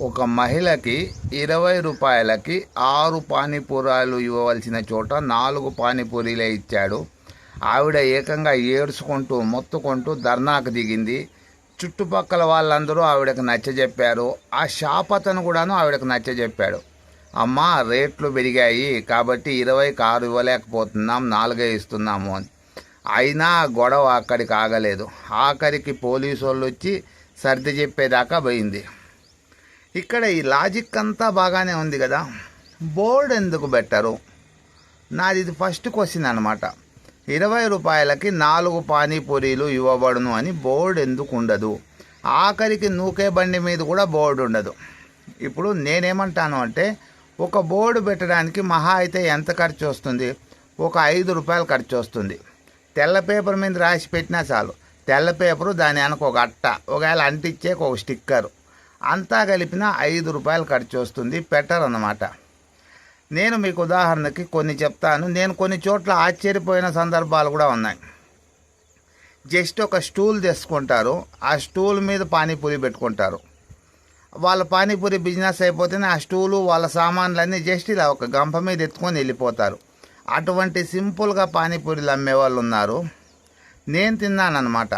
ఒక మహిళకి ఇరవై రూపాయలకి ఆరు పానీపూరాలు ఇవ్వవలసిన చోట నాలుగు పానీపూరీలే ఇచ్చాడు. ఆవిడ ఏకంగా ఏడ్చుకుంటూ మొత్తుకుంటూ ధర్నాకు దిగింది. చుట్టుపక్కల వాళ్ళందరూ ఆవిడకి నచ్చజెప్పారు. ఆ షాప్ అతను కూడాను ఆవిడకి నచ్చజెప్పాడు. అమ్మ రేట్లు పెరిగాయి కాబట్టి ఇరవైకి ఆరు ఇవ్వలేకపోతున్నాం నాలుగే ఇస్తున్నాము అని. అయినా గొడవ అక్కడికి ఆగలేదు. ఆఖరికి పోలీసు వాళ్ళు వచ్చి సర్ది చెప్పేదాకా పోయింది. ఇక్కడ ఈ లాజిక్ అంతా బాగానే ఉంది కదా. బోర్డు ఎందుకు పెట్టరు? నాది ఇది ఫస్ట్ క్వశ్చన్ అనమాట ఇరవై రూపాయలకి నాలుగు పానీపూరీలు ఇవ్వబడును అని బోర్డు ఎందుకు ఉండదు? ఆఖరికి నూకే బండి మీద కూడా బోర్డు ఉండదు. ఇప్పుడు నేనేమంటాను అంటే ఒక బోర్డు పెట్టడానికి మహా అయితే ఎంత ఖర్చు వస్తుంది? ఒక ఐదు రూపాయలు ఖర్చు వస్తుంది. తెల్ల పేపర్ మీద రాసి పెట్టినా చాలు. తెల్ల పేపరు దాని వెనక ఒక అట్ట. ఒకవేళ అంటించే ఒక స్టిక్కర్. అంతా కలిపిన ఐదు రూపాయలు ఖర్చు వస్తుంది పెట్టరు అన్నమాట. నేను మీకు ఉదాహరణకి కొన్ని చెప్తాను. నేను కొన్ని చోట్ల ఆశ్చర్యపోయిన సందర్భాలు కూడా ఉన్నాయి. జస్ట్ ఒక స్టూల్ తెచ్చుకుంటారు. ఆ స్టూల్ మీద పానీపూరి పెట్టుకుంటారు. వాళ్ళ పానీపూరి బిజినెస్ అయిపోతేనే ఆ స్టూలు వాళ్ళ సామాన్లన్నీ జస్ట్ ఇలా ఒక గంప మీద ఎత్తుకొని వెళ్ళిపోతారు. అటువంటి సింపుల్గా పానీపూరీలు అమ్మే వాళ్ళు ఉన్నారు. నేను తిన్నాను అనమాట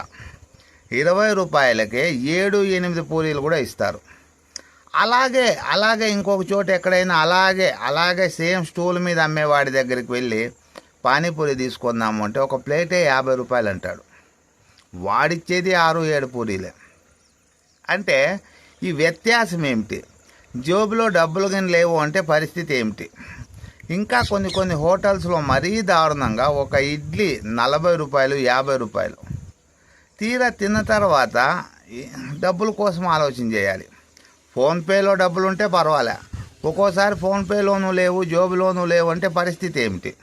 ఇరవై రూపాయలకే ఏడు ఎనిమిది పూరీలు కూడా ఇస్తారు. అలాగే అలాగే ఇంకొక చోట ఎక్కడైనా అలాగే అలాగే సేమ్ స్టూల్ మీద అమ్మేవాడి దగ్గరికి వెళ్ళి పానీపూరి తీసుకుందాము అంటే ఒక ప్లేటే యాభై రూపాయలు అంటాడు వాడిచ్చేది ఆరు ఏడు పూరీలే. అంటే ఈ వ్యత్యాసం ఏమిటి? జోబులో డబ్బులు కానీ లేవు అంటే పరిస్థితి ఏమిటి? ఇంకా కొన్ని కొన్ని హోటల్స్లో మరీ దారుణంగా ఒక ఇడ్లీ నలభై రూపాయలు యాభై రూపాయలు. తీరా తిన్న తర్వాత డబ్బుల కోసం ఆలోచన చేయాలి. ఫోన్పేలో డబ్బులు ఉంటే పర్వాలే. ఒక్కోసారి ఫోన్పేలోనూ లేవు జోబులోనూ లేవు అంటే పరిస్థితి ఏమిటి?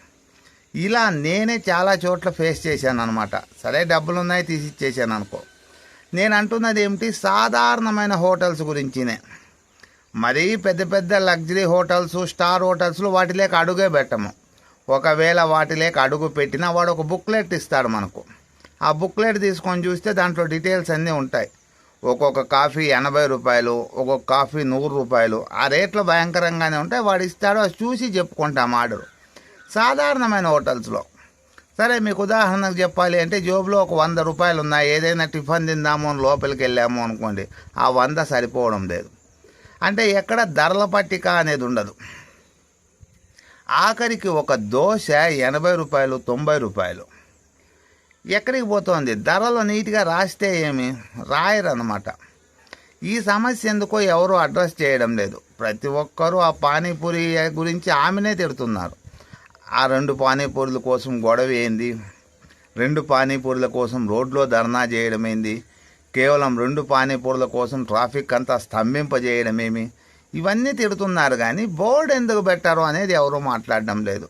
ఇలా నేనే చాలా చోట్ల ఫేస్ చేశాను అనమాట సరే డబ్బులు ఉన్నాయి తీసి ఇచ్చేసాను అనుకో నేను అంటున్నది ఏమిటి? సాధారణమైన హోటల్స్ గురించినే. మరీ పెద్ద పెద్ద లగ్జరీ హోటల్స్ స్టార్ హోటల్స్లో వాటిలేక అడుగే పెట్టము. ఒకవేళ వాటిలేక అడుగు పెట్టినా వాడు ఒక బుక్లెట్ ఇస్తాడు మనకు. ఆ బుక్లెట్ తీసుకొని చూస్తే దాంట్లో డీటెయిల్స్ అన్నీ ఉంటాయి. ఒక్కొక్క కాఫీ ఎనభై రూపాయలు ఒక్కొక్క కాఫీ నూరు రూపాయలు. ఆ రేట్లు భయంకరంగానే ఉంటాయి. వాడు ఇస్తాడో అది చూసి చెప్పుకుంటాం ఆర్డర్ సాధారణమైన హోటల్స్లో. సరే మీకు ఉదాహరణకు చెప్పాలి అంటే జోబులో ఒక వంద రూపాయలు ఉన్నాయి. ఏదైనా టిఫిన్ తిందాము అని లోపలికి వెళ్ళాము అనుకోండి ఆ వంద సరిపోవడం లేదు. అంటే ఎక్కడ ధరల పట్టిక అనేది ఉండదు. ఆఖరికి ఒక దోశ ఎనభై రూపాయలు తొంభై రూపాయలు. ఎక్కడికి పోతోంది? ధరలు నీట్గా రాస్తే ఏమి? రాయరన్నమాట. ఈ సమస్య ఎందుకో ఎవరు అడ్రస్ చేయడం లేదు. ప్రతి ఒక్కరూ ఆ పానీపూరి గురించి ఆమెనే తిడుతున్నారు. ఆ రెండు పానీపూరుల కోసం గొడవ ఏంది? రెండు పానీపూరుల కోసం రోడ్లో ధర్నా చేయడం ఏంది? కేవలం రెండు పానీపూరుల కోసం ట్రాఫిక్ అంతా స్తంభింపజేయడమేమి ఇవన్నీ తిడుతున్నారు కానీ బోర్డు ఎందుకు పెట్టారు అనేది ఎవరూ మాట్లాడడం లేదు.